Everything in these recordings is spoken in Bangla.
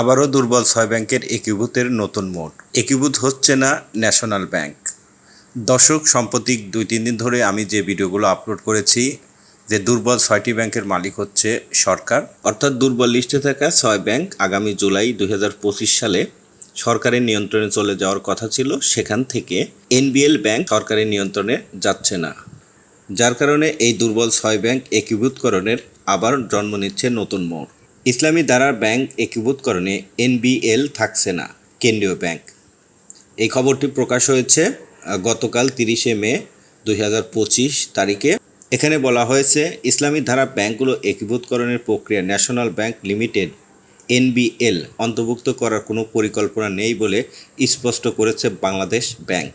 আবারও দুর্বল ছয় ব্যাংকের একীভূতের নতুন মোড। একীভূত হচ্ছে না ন্যাশনাল ব্যাংক। দর্শক, সাম্প্রতিক দুই, তিন দিন ধরে আমি যে ভিডিওগুলো আপলোড করেছি, যে দুর্বল ছয়টি ব্যাংকের মালিক হচ্ছে সরকার, অর্থাৎ দুর্বল লিস্টে থাকা ছয় ব্যাংক আগামী জুলাই দু হাজার পঁচিশ সালে সরকারের নিয়ন্ত্রণে চলে যাওয়ার কথা ছিল, সেখান থেকে এনবিএল ব্যাংক সরকারের নিয়ন্ত্রণে যাচ্ছে না। যার কারণে এই দুর্বল ছয় ব্যাংক একীভূতকরণের আবার জন্ম নিচ্ছে নতুন মোড়। ইসলামী দ্বারার ব্যাংক একীভূতকরণে এনবিএল থাকছে না, কেন্দ্রীয় ব্যাংক। এই খবরটি প্রকাশ হয়েছে গতকাল তিরিশে মে দুই হাজার পঁচিশ তারিখে। এখানে বলা হয়েছে, ইসলামী ধারা ব্যাংকগুলো একীভূতকরণের প্রক্রিয়া ন্যাশনাল ব্যাংক লিমিটেড, এনবিএল, অন্তর্ভুক্ত করার কোনো পরিকল্পনা নেই বলে স্পষ্ট করেছে বাংলাদেশ ব্যাংক।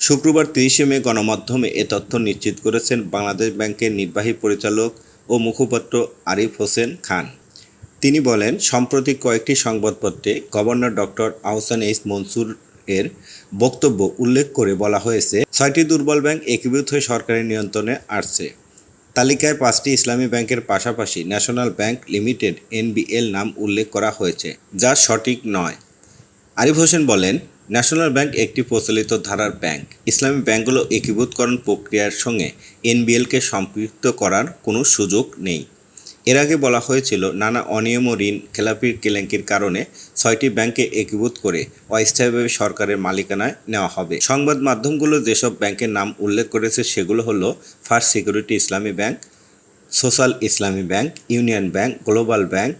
শুক্রবার তিরিশে মে গণমাধ্যমে এ তথ্য নিশ্চিত করেছেন বাংলাদেশ ব্যাংকের নির্বাহী পরিচালক ও মুখপাত্র আরিফ হোসেন খান। তিনি বলেন, সম্প্রতি কয়েকটি সংবাদপত্রে governor doctor Ahsan H Mansur এর বক্তব্য উল্লেখ করে বলা হয়েছে, ছয়টি দুর্বল ব্যাংক একীভূত হয়ে সরকারের নিয়ন্ত্রণে আসছে। তালিকায় পাঁচটি ইসলামী ব্যাংকের পাশাপাশি ন্যাশনাল ব্যাংক লিমিটেড এনবিএল নাম উল্লেখ করা হয়েছে, যা সঠিক নয়। আরিফ হোসেন বলেন, ন্যাশনাল ব্যাংক একটি প্রচলিত ধারার ব্যাংক। ইসলামী ব্যাংকগুলো একীভূতকরণ প্রক্রিয়ার সঙ্গে এনবিএলকে সম্পৃক্ত করার কোনো সুযোগ নেই। এর আগে বলা হয়েছিল, নানা অনিয়ম ও ঋণ খেলাপির কেলেঙ্কির কারণে ছয়টি ব্যাংকে একীভূত করে অস্থায়ীভাবে সরকারের মালিকানায় নেওয়া হবে। সংবাদ মাধ্যমগুলো যেসব ব্যাংকের নাম উল্লেখ করেছে সেগুলো হলো first security Islami bank, social Islami bank, union bank, global bank,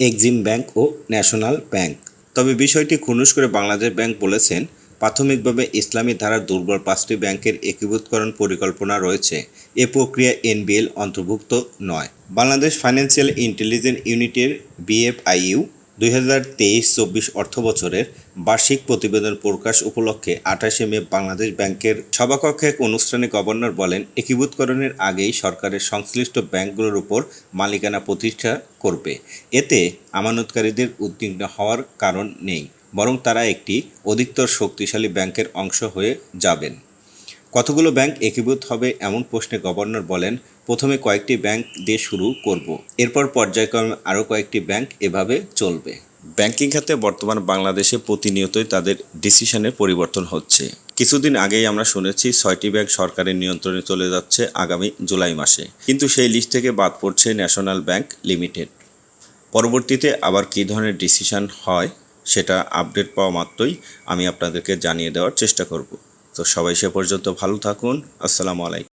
Exim bank ও ন্যাশনাল ব্যাংক। তবে বিষয়টি খুনুশ করে বাংলাদেশ ব্যাংক বলেছেন প্রাথমিকভাবে ইসলামী ধারার দুর্বল পাঁচটি ব্যাংকের একীভূতকরণ পরিকল্পনা রয়েছে। এ প্রক্রিয়া এনবিএল অন্তর্ভুক্ত নয়। বাংলাদেশ ফাইন্যান্সিয়াল ইন্টেলিজেন্স ইউনিটের বিএফআইইউ দুই হাজার তেইশ চব্বিশ অর্থ বছরের বার্ষিক প্রতিবেদন প্রকাশ উপলক্ষে আঠাশে মে বাংলাদেশ ব্যাংকের সভাকক্ষে এক অনুষ্ঠানে গভর্নর বলেন, একীভূতকরণের আগেই সরকারের সংশ্লিষ্ট ব্যাংকগুলোর উপর মালিকানা প্রতিষ্ঠা করবে। এতে আমানতকারীদের উদ্বিগ্ন হওয়ার কারণ নেই। বরং তারা একটি অধিকতর শক্তিশালী ব্যাংকের অংশ হয়ে যাবেন। কতগুলো ব্যাংক একীভূত হবে এমন প্রশ্নে গভর্নর বলেন, প্রথমে কয়েকটি ব্যাংক দিয়ে শুরু করব, এরপর পর্যায়ক্রমে আরও কয়েকটি ব্যাংক এভাবে চলবে। ব্যাংকিং খাতে বর্তমান বাংলাদেশে প্রতিনিয়তই তাদের ডিসিশনের পরিবর্তন হচ্ছে। কিছুদিন আগেই আমরা শুনেছি ছয়টি ব্যাংক সরকারের নিয়ন্ত্রণে চলে যাচ্ছে আগামী জুলাই মাসে, কিন্তু সেই লিস্ট থেকে বাদ পড়ছে ন্যাশনাল ব্যাংক লিমিটেড। পরবর্তীতে আবার কী ধরনের ডিসিশন হয় সেটা আপডেট পাওয়া মাত্রই আমি আপনাদেরকে জানিয়ে দেওয়ার চেষ্টা করব। তো সবাই সে পর্যন্ত ভালো থাকুন। আসসালামু আলাইকুম।